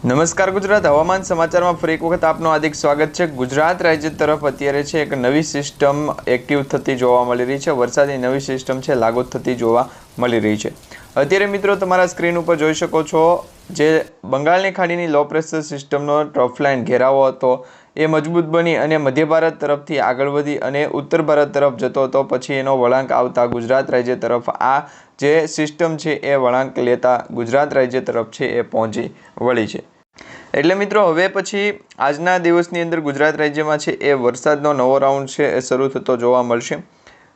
નમસ્કાર ગુજરાત. હવામાન સમાચારમાં ફરી એક વખત આપનું હાર્દિક સ્વાગત છે. ગુજરાત રાજ્ય તરફ અત્યારે છે એક નવી સિસ્ટમ એક્ટિવ થતી જોવા મળી રહી છે. વરસાદની નવી સિસ્ટમ છે, લાગુ થતી જોવા મળી રહી છે. અત્યારે મિત્રો તમારા સ્ક્રીન ઉપર જોઈ શકો છો, જે બંગાળની ખાડીની લો પ્રેશર સિસ્ટમનો ટ્રફલાઇન ઘેરાવો હતો. એ મજબૂત બની અને મધ્ય ભારત તરફથી આગળ વધી અને ઉત્તર ભારત તરફ જતો હતો. પછી એનો વળાંક આવતા ગુજરાત રાજ્ય તરફ આ જે સિસ્ટમ છે એ વળાંક લેતા ગુજરાત રાજ્ય તરફ છે એ પહોંચી વળી છે. એટલે મિત્રો, હવે પછી આજના દિવસની અંદર ગુજરાત રાજ્યમાં છે એ વરસાદનો નવો રાઉન્ડ છે, એ શરૂ થતો જોવા મળશે.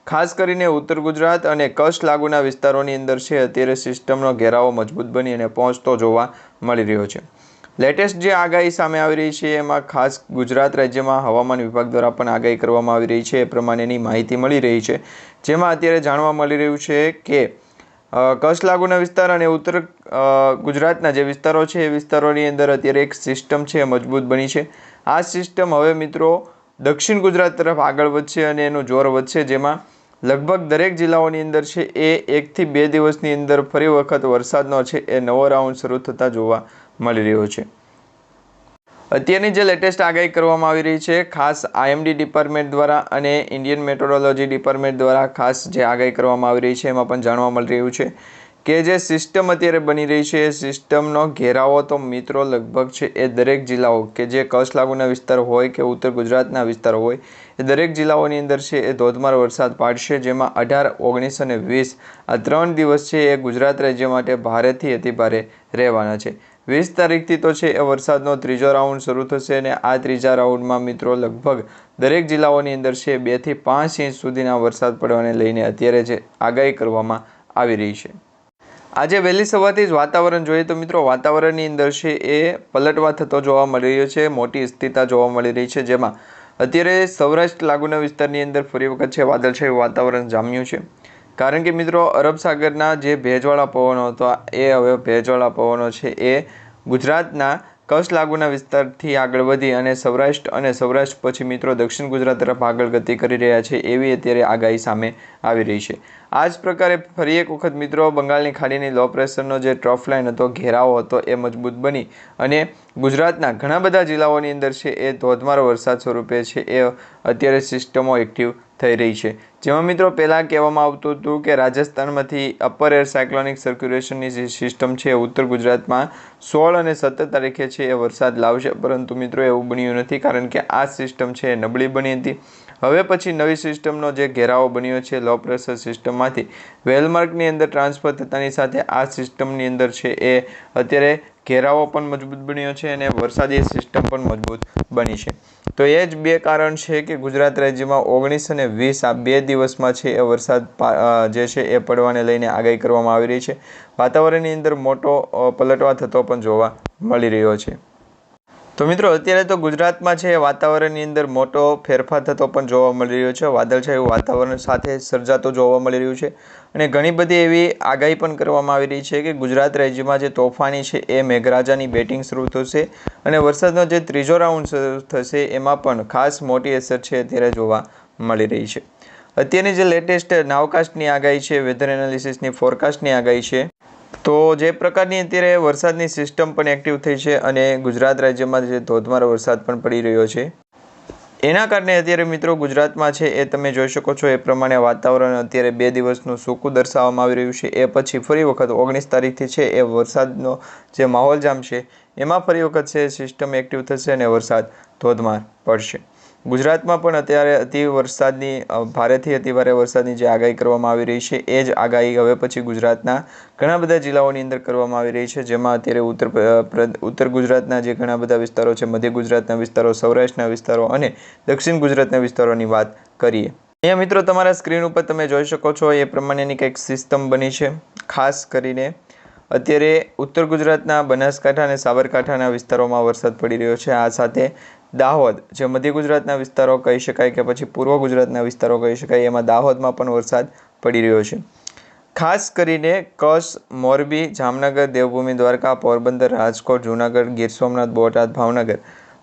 ખાસ કરીને ઉત્તર ગુજરાત અને કચ્છ લાગુના વિસ્તારોની અંદર છે, અત્યારે સિસ્ટમનો ઘેરાવો મજબૂત બની અને પહોંચતો જોવા મળી રહ્યો છે. લેટેસ્ટ જે આગાહી સામે આવી રહી છે, એમાં ખાસ ગુજરાત રાજ્યમાં હવામાન વિભાગ દ્વારા પણ આગાહી કરવામાં આવી રહી છે, એ પ્રમાણેની માહિતી મળી રહી છે. જેમાં અત્યારે જાણવા મળી રહ્યું છે કે કચ્છ લાગુના વિસ્તાર અને ઉત્તર ગુજરાતના જે વિસ્તારો છે, એ વિસ્તારોની અંદર અત્યારે એક સિસ્ટમ છે, એ મજબૂત બની છે. આ સિસ્ટમ હવે મિત્રો દક્ષિણ ગુજરાત તરફ આગળ વધશે અને એનું જોર વધશે, જેમાં લગભગ દરેક જિલ્લાઓની અંદર છે, એ એકથી બે દિવસની અંદર ફરી વખત વરસાદનો છે, એ નવો રાઉન્ડ શરૂ થતા જોવા મળી રહ્યો છે. અત્યારની જે લેટેસ્ટ આગાહી કરવામાં આવી રહી છે, ખાસ આઈએમડી ડિપાર્ટમેન્ટ દ્વારા અને ઇન્ડિયન મેટ્રોલોજી ડિપાર્ટમેન્ટ દ્વારા ખાસ જે આગાહી કરવામાં આવી રહી છે, એમાં પણ જાણવા મળી રહ્યું છે કે જે સિસ્ટમ અત્યારે બની રહી છે, એ સિસ્ટમનો ઘેરાવો તો મિત્રો લગભગ છે, એ દરેક જિલ્લાઓ કે જે કચ્છ લાગુના વિસ્તાર હોય કે ઉત્તર ગુજરાતના વિસ્તારો હોય, એ દરેક જિલ્લાઓની અંદર છે, એ ધોધમાર વરસાદ પાડશે, જેમાં અઢાર, ઓગણીસ અને વીસ આ ત્રણ દિવસ છે, એ ગુજરાત રાજ્ય માટે ભારેથી અતિ ભારે રહેવાના છે. વીસ તારીખથી તો છે એ વરસાદનો ત્રીજો રાઉન્ડ શરૂ થશે અને આ ત્રીજા રાઉન્ડમાં મિત્રો લગભગ દરેક જિલ્લાઓની અંદર છે બેથી પાંચ ઇંચ સુધીના વરસાદ પડવાને લઈને અત્યારે જે આગાહી કરવામાં આવી રહી છે. આજે વહેલી સવારથી જ વાતાવરણ જોઈએ તો મિત્રો વાતાવરણની અંદર છે એ પલટવા થતો જોવા મળી રહ્યો છે, મોટી સ્થિરતા જોવા મળી રહી છે, જેમાં અત્યારે સૌરાષ્ટ્ર લાગુના વિસ્તારની અંદર ફરી વખત છે વાદળછાયું વાતાવરણ જામ્યું છે. કારણ કે મિત્રો, અરબ સાગરના જે ભેજવાળા પવનો હતા, એ હવે ભેજવાળા પવનો છે, એ ગુજરાતના કચ્છ લાગુના વિસ્તારથી આગળ વધી અને સૌરાષ્ટ્ર અને સૌરાષ્ટ્ર પછી મિત્રો દક્ષિણ ગુજરાત તરફ આગળ ગતિ કરી રહ્યા છે, એવી અત્યારે આગાહી સામે આવી રહી છે. આ જ પ્રકારે ફરી એક વખત મિત્રો, બંગાળની ખાડીની લો પ્રેશરનો જે ટ્રફ લાઇન હતો, ઘેરાવો હતો, એ મજબૂત બની અને ગુજરાતના ઘણા બધા જિલ્લાઓની અંદર છે, એ ધોધમાર વરસાદ સ્વરૂપે છે, એ અત્યારે સિસ્ટમો એક્ટિવ થઈ રહી છે. જેમાં મિત્રો પહેલાં કહેવામાં આવતું હતું કે રાજસ્થાનમાંથી અપર એર સાયક્લોનિક સર્ક્યુલેશનની જે સિસ્ટમ છે ઉત્તર ગુજરાતમાં સોળ અને સત્તર તારીખે છે એ વરસાદ લાવશે. પરંતુ મિત્રો એવું બન્યું નથી કારણ કે આ સિસ્ટમ છે એ નબળી બની હતી. હવે પછી નવી સિસ્ટમનો જે ઘેરાવો બન્યો છે લો પ્રેશર સિસ્ટમમાંથી વેલમાર્કની અંદર ટ્રાન્સફર થતાની સાથે આ સિસ્ટમની અંદર છે એ અત્યારે ઘેરાવો પણ મજબૂત બન્યો છે અને વરસાદી સિસ્ટમ પણ મજબૂત બની છે. તો એ જ બે કારણ છે કે ગુજરાત રાજ્યમાં ઓગણીસ અને વીસ આ બે દિવસમાં છે એ વરસાદ જે છે એ પડવાને લઈને આગાહી કરવામાં આવી રહી છે. વાતાવરણની અંદર મોટો પલટવા થતો પણ જોવા મળી રહ્યો છે. તો મિત્રો, અત્યારે તો ગુજરાતમાં છે વાતાવરણની અંદર મોટો ફેરફાર થતો પણ જોવા મળી રહ્યો છે. વાદળછાયું વાતાવરણ સાથે સર્જાતો જોવા મળી રહ્યું છે. અને ઘણી બધી એવી આગાહી પણ કરવામાં આવી રહી છે કે ગુજરાત રાજ્યમાં જે તોફાની છે એ મેઘરાજાની બેટિંગ શરૂ થશે અને વરસાદનો જે ત્રીજો રાઉન્ડ શરૂ થશે એમાં પણ ખાસ મોટી અસર છે અત્યારે જોવા મળી રહી છે. અત્યારની જે લેટેસ્ટ નાવકાસ્ટની આગાહી છે, વેધર એનાલિસિસની ફોરકાસ્ટની આગાહી છે તો જે પ્રકારની અત્યારે વરસાદની સિસ્ટમ પણ એક્ટિવ થઈ છે અને ગુજરાત રાજ્યમાં જે ધોધમાર વરસાદ પણ પડી રહ્યો છે, એના કારણે અત્યારે મિત્રો ગુજરાતમાં છે એ તમે જોઈ શકો છો એ પ્રમાણે વાતાવરણ અત્યારે બે દિવસનું સૂકું દર્શાવવામાં આવી રહ્યું છે. એ પછી ફરી વખત ઓગણીસ તારીખથી છે એ વરસાદનો જે માહોલ જામશે એમાં ફરી વખત છે સિસ્ટમ એક્ટિવ થશે અને વરસાદ ધોધમાર પડશે. ગુજરાતમાં પણ અત્યારે અતિ વરસાદની ભારેથી અતિભારે વરસાદની જે આગાહી કરવામાં આવી રહી છે, એ જ આગાહી હવે પછી ગુજરાતના ઘણા બધા જિલ્લાઓની અંદર કરવામાં આવી રહી છે, જેમાં અત્યારે ઉત્તર ઉત્તર ગુજરાતના જે ઘણા બધા વિસ્તારો છે, મધ્ય ગુજરાતના વિસ્તારો, સૌરાષ્ટ્રના વિસ્તારો અને દક્ષિણ ગુજરાતના વિસ્તારોની વાત કરીએ. અહીંયા મિત્રો તમારા સ્ક્રીન ઉપર તમે જોઈ શકો છો, એ પ્રમાણેની કંઈક સિસ્ટમ બની છે, ખાસ કરીને અત્યારે ઉત્તર ગુજરાતના બનાસકાંઠા અને સાબરકાંઠાના વિસ્તારોમાં વરસાદ પડી રહ્યો છે. આ સાથે દાહોદ, જે મધ્ય ગુજરાતના વિસ્તારો કહી શકાય કે પછી પૂર્વ ગુજરાતના વિસ્તારો કહી શકાય, એમાં દાહોદમાં પણ વરસાદ પડી રહ્યો છે. ખાસ કરીને કચ્છ મોરબી, જામનગર, દેવભૂમિ, દ્વારકા, પોરબંદર, રાજકોટ, જૂનાગઢ, ગીર સોમનાથ, બોટાદ, ભાવનગર,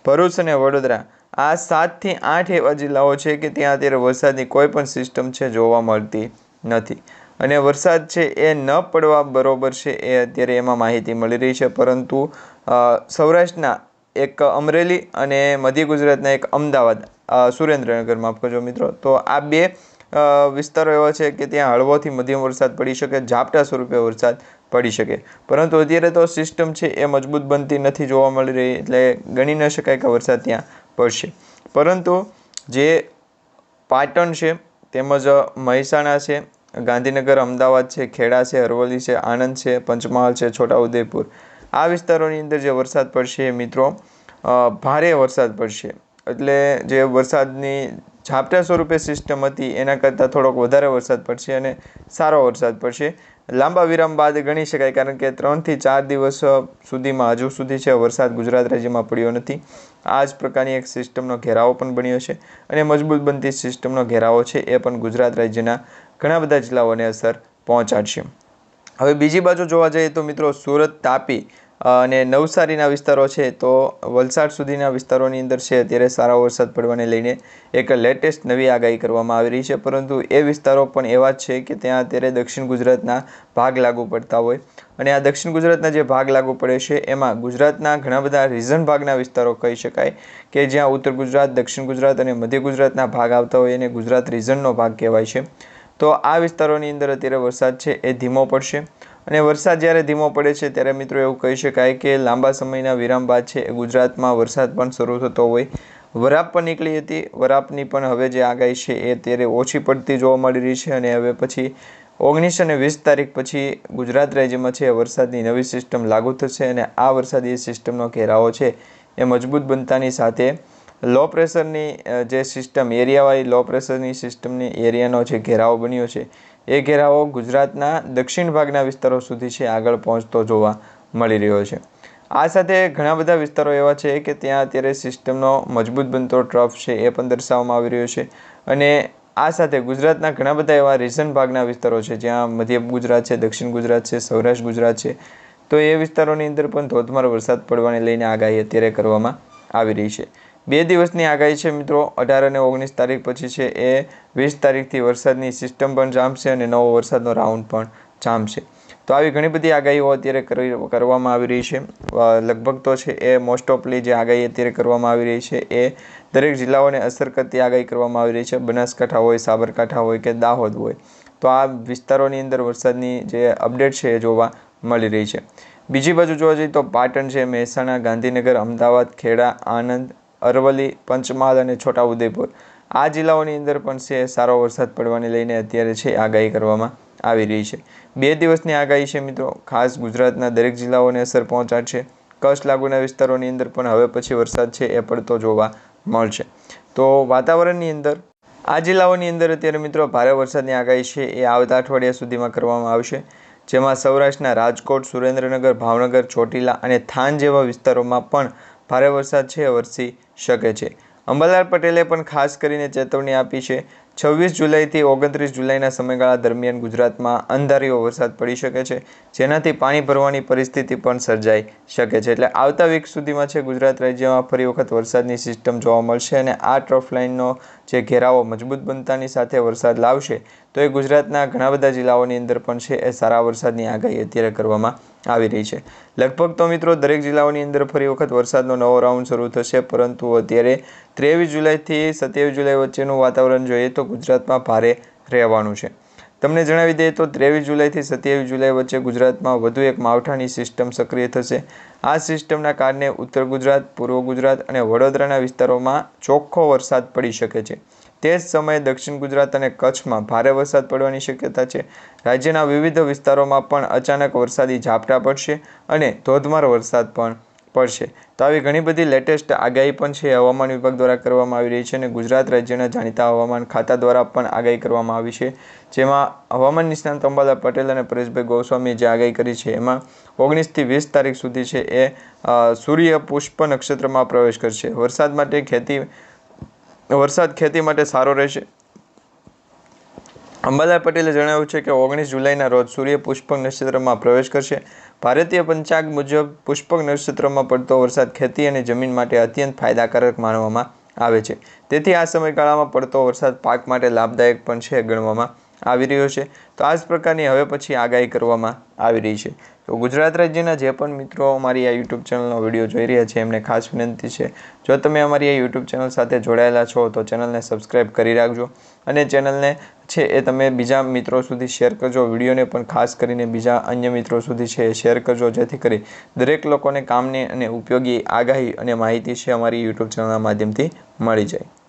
ભરૂચ અને વડોદરા આ સાતથી આઠ એવા જિલ્લાઓ છે કે ત્યાં અત્યારે વરસાદની કોઈ પણ સિસ્ટમ છે જોવા મળતી નથી. અને વરસાદ છે એ ન પડવા બરોબર છે એ અત્યારે એમાં માહિતી મળી રહી છે. પરંતુ સૌરાષ્ટ્રના એક અમરેલી અને મધ્ય ગુજરાતના એક અમદાવાદ સુરેન્દ્રનગર માફ કરજો મિત્રો. તો આ બે વિસ્તારો એવા છે કે ત્યાં હળવોથી મધ્યમ વરસાદ પડી શકે, ઝાપટા સ્વરૂપે વરસાદ પડી શકે. પરંતુ અત્યારે તો સિસ્ટમ છે એ મજબૂત બનતી નથી જોવા મળી રહી, એટલે ગણી ન શકાય કે વરસાદ ત્યાં પડશે. પરંતુ જે પાટણ છે, તેમજ મહેસાણા છે ગાંધીનગર અમદાવાદ છે, ખેડા છે, અરવલ્લી છે, આણંદ છે, પંચમહાલ છે, છોટાઉદેપુર. આ વિસ્તારોની અંદર જે વરસાદ પડશે મિત્રો ભારે વરસાદ પડશે. એટલે જે વરસાદની ઝાપટા સ્વરૂપે સિસ્ટમ હતી, એના કરતાં થોડોક વધારે વરસાદ પડશે અને સારો વરસાદ પડશે. લાંબા વિરામ બાદ ગણી શકાય, કારણ કે ત્રણથી ચાર દિવસ સુધીમાં, હજુ સુધી છે, વરસાદ ગુજરાત રાજ્યમાં પડ્યો નથી. આ જ પ્રકારની એક સિસ્ટમનો ઘેરાવો પણ બન્યો છે અને મજબૂત બનતી સિસ્ટમનો ઘેરાવો છે, એ પણ ગુજરાત રાજ્યના ઘણા બધા જિલ્લાઓને અસર પહોંચાડશે. હવે બીજી બાજુ જોવા જઈએ તો મિત્રો સુરત, તાપી અને નવસારીના વિસ્તારો છે તો વલસાડ સુધીના વિસ્તારોની અંદર છે અત્યારે સારા વરસાદ પડવાને લઈને એક લેટેસ્ટ નવી આગાહી કરવામાં આવી રહી છે. પરંતુ એ વિસ્તારો પણ એવા જ છે કે ત્યાં અત્યારે દક્ષિણ ગુજરાતના ભાગ લાગુ પડતા હોય. અને આ દક્ષિણ ગુજરાતના જે ભાગ લાગુ પડે છે એમાં ગુજરાતના ઘણા બધા રીઝન ભાગના વિસ્તારો કહી શકાય કે જ્યાં ઉત્તર ગુજરાત, દક્ષિણ ગુજરાત અને મધ્ય ગુજરાતના ભાગ આવતા હોય એને ગુજરાત રીઝનનો ભાગ કહેવાય છે. તો આ વિસ્તારોની અંદર અત્યારે વરસાદ છે, એ ધીમો પડશે. અને વરસાદ જ્યારે ધીમો પડે છે, ત્યારે મિત્રો એવું કહી શકાય કે લાંબા સમયના વિરામ બાદ છે ગુજરાતમાં વરસાદ પણ શરૂ થતો હોય. વરાપ પણ નીકળી હતી. વરાપની પણ હવે જે આગાહી છે, એ અત્યારે ઓછી પડતી જોવા મળી રહી છે. અને હવે પછી ઓગણીસ અને વીસ તારીખ પછી ગુજરાત રાજ્યમાં છે વરસાદની નવી સિસ્ટમ લાગુ થશે. અને આ વરસાદી સિસ્ટમનો ઘેરાવો છે, એ મજબૂત બનતાની સાથે લો પ્રેશરની જે સિસ્ટમ એરિયાવાળી લો પ્રેશરની સિસ્ટમની એરિયાનો જે ઘેરાવો બન્યો છે, એ ઘેરાવો ગુજરાતના દક્ષિણ ભાગના વિસ્તારો સુધી છે આગળ પહોંચતો જોવા મળી રહ્યો છે. આ સાથે ઘણા બધા વિસ્તારો એવા છે કે ત્યાં અત્યારે સિસ્ટમનો મજબૂત બનતો ટ્રફ છે એ પણ દર્શાવવામાં આવી રહ્યો છે. અને આ સાથે ગુજરાતના ઘણા બધા એવા રીઝન ભાગના વિસ્તારો છે, જ્યાં મધ્ય ગુજરાત છે, દક્ષિણ ગુજરાત છે, સૌરાષ્ટ્ર ગુજરાત છે, તો એ વિસ્તારોની અંદર પણ ધોધમાર વરસાદ પડવાને લઈને આગાહી અત્યારે કરવામાં આવી રહી છે. બે દિવસની આગાહી છે મિત્રો. અઢાર અને ઓગણીસ તારીખ પછી છે એ. વીસ તારીખથી વરસાદની સિસ્ટમ પણ જામશે અને નવો વરસાદનો રાઉન્ડ પણ જામશે. તો આવી ઘણી બધી આગાહીઓ અત્યારે કરી, કરવામાં આવી રહી છે. લગભગ તો છે એ મોસ્ટ ઓફલી જે આગાહી અત્યારે કરવામાં આવી રહી છે એ દરેક જિલ્લાઓને અસર કરતી આગાહી કરવામાં આવી રહી છે. બનાસકાંઠા હોય, સાબરકાંઠા હોય કે દાહોદ હોય. તો આ વિસ્તારોની અંદર વરસાદની જે અપડેટ છે એ જોવા મળી રહી છે. બીજી બાજુ જોવા જઈએ તો પાટણ છે, મહેસાણા, ગાંધીનગર, અમદાવાદ, ખેડા, આણંદ અરવલ્લી, પંચમહાલ અને છોટાઉદેપુર. આ જિલ્લાઓની અંદર પણ છે, સારો વરસાદ પડવાને લઈને અત્યારે છે, આગાહી કરવામાં આવી રહી છે. બે દિવસની આગાહી છે મિત્રો. ખાસ ગુજરાતના દરેક જિલ્લાઓને અસર પહોંચાડશે કચ્છ લાગુના વિસ્તારોની અંદર પણ હવે પછી વરસાદ છે એ પડતો જોવા મળશે. તો વાતાવરણની અંદર, આ જિલ્લાઓની અંદર અત્યારે મિત્રો ભારે વરસાદની આગાહી છે એ આવતા અઠવાડિયા સુધીમાં કરવામાં આવશે. જેમાં સૌરાષ્ટ્રના રાજકોટ, સુરેન્દ્રનગર, ભાવનગર, ચોટીલા અને થાન જેવા વિસ્તારોમાં પણ ભારે વરસાદ છે વરસી શકે છે. અંબાલાલ પટેલે પણ ખાસ કરીને ચેતવણી આપી છે છવ્વીસ જુલાઈથી ઓગણત્રીસ જુલાઈના સમયગાળા દરમિયાન ગુજરાતમાં અંધારીઓ વરસાદ પડી શકે છે. જેનાથી પાણી ભરવાની પરિસ્થિતિ પણ સર્જાઈ શકે છે. એટલે આવતા વીક સુધીમાં છે ગુજરાત રાજ્યમાં ફરી વખત વરસાદની સિસ્ટમ જોવા મળશે અને આ ટ્રફ લાઇનનો જે ઘેરાવો મજબૂત બનતાની સાથે વરસાદ લાવશે, તો એ ગુજરાતના ઘણા બધા જિલ્લાઓની અંદર પણ છે એ સારા વરસાદની આગાહી અત્યારે કરવામાં આવી રહી છે. લગભગ તો મિત્રો દરેક જિલ્લાઓની અંદર ફરી વખત વરસાદનો નવો રાઉન્ડ શરૂ થશે, પરંતુ અત્યારે ત્રેવીસ જુલાઈથી સત્યાવીસ જુલાઈ વચ્ચેનું વાતાવરણ જોઈએ તો ગુજરાતમાં ભારે રહેવાનું છે. તમને જણાવી દઈએ તો ત્રેવીસ જુલાઈથી સત્યાવીસ જુલાઈ વચ્ચે ગુજરાતમાં વધુ એક માવઠાની સિસ્ટમ સક્રિય થશે. આ સિસ્ટમના કારણે ઉત્તર ગુજરાત, પૂર્વ ગુજરાત અને વડોદરાના વિસ્તારોમાં ચોખ્ખો વરસાદ પડી શકે છે. તે જ સમયે દક્ષિણ ગુજરાત અને કચ્છમાં ભારે વરસાદ પડવાની શક્યતા છે. રાજ્યના વિવિધ વિસ્તારોમાં પણ અચાનક વરસાદી ઝાપટા પડશે અને ધોધમાર વરસાદ પણ પડશે. તો આવી ઘણી બધી લેટેસ્ટ આગાહી પણ છે. હવામાન વિભાગ દ્વારા કરવામાં આવી રહી છે અને ગુજરાત રાજ્યના જાણીતા હવામાન ખાતા દ્વારા પણ આગાહી કરવામાં આવી છે. જેમાં હવામાન નિષ્ણાંત અંબાલા પટેલ અને પરેશભાઈ ગોસ્વામીએ જે આગાહી કરી છે, એમાં ઓગણીસથી વીસ તારીખ સુધી છે એ સૂર્ય પુષ્પ નક્ષત્રમાં પ્રવેશ કરશે. વરસાદ માટે ખેતી, વરસાદ ખેતી માટે સારો રહેશે. અંબાલાલ પટેલે જણાવ્યું છે કે ઓગણીસ જુલાઈના રોજ સૂર્ય પુષ્પક નક્ષત્રમાં પ્રવેશ કરશે. ભારતીય પંચાંગ મુજબ પુષ્પક નક્ષત્રમાં પડતો વરસાદ ખેતી અને જમીન માટે અત્યંત ફાયદાકારક માનવામાં આવે છે. તેથી આ સમયગાળામાં પડતો વરસાદ પાક માટે લાભદાયક પણ છે, ગણવામાં આવી રહ્યો છે. તો આ જ પ્રકારની હવે પછી આગાહી કરવામાં આવી રહી છે. તો ગુજરાત રાજ્યના જે પણ મિત્રો અમારી આ યુટ્યુબ ચેનલનો વીડિયો જોઈ રહ્યા છે, એમને ખાસ વિનંતી છે, જો તમે અમારી આ યુટ્યુબ ચેનલ સાથે જોડાયેલા છો, તો ચેનલને સબસ્ક્રાઈબ કરી રાખજો અને ચેનલને છે એ તમે બીજા મિત્રો સુધી શેર કરજો. વિડીયોને પણ ખાસ કરીને બીજા અન્ય મિત્રો સુધી છે એ શેર કરજો. જેથી કરી દરેક લોકોને કામની અને ઉપયોગી આગાહી અને માહિતી છે અમારી યુટ્યુબ ચેનલના માધ્યમથી મળી જાય.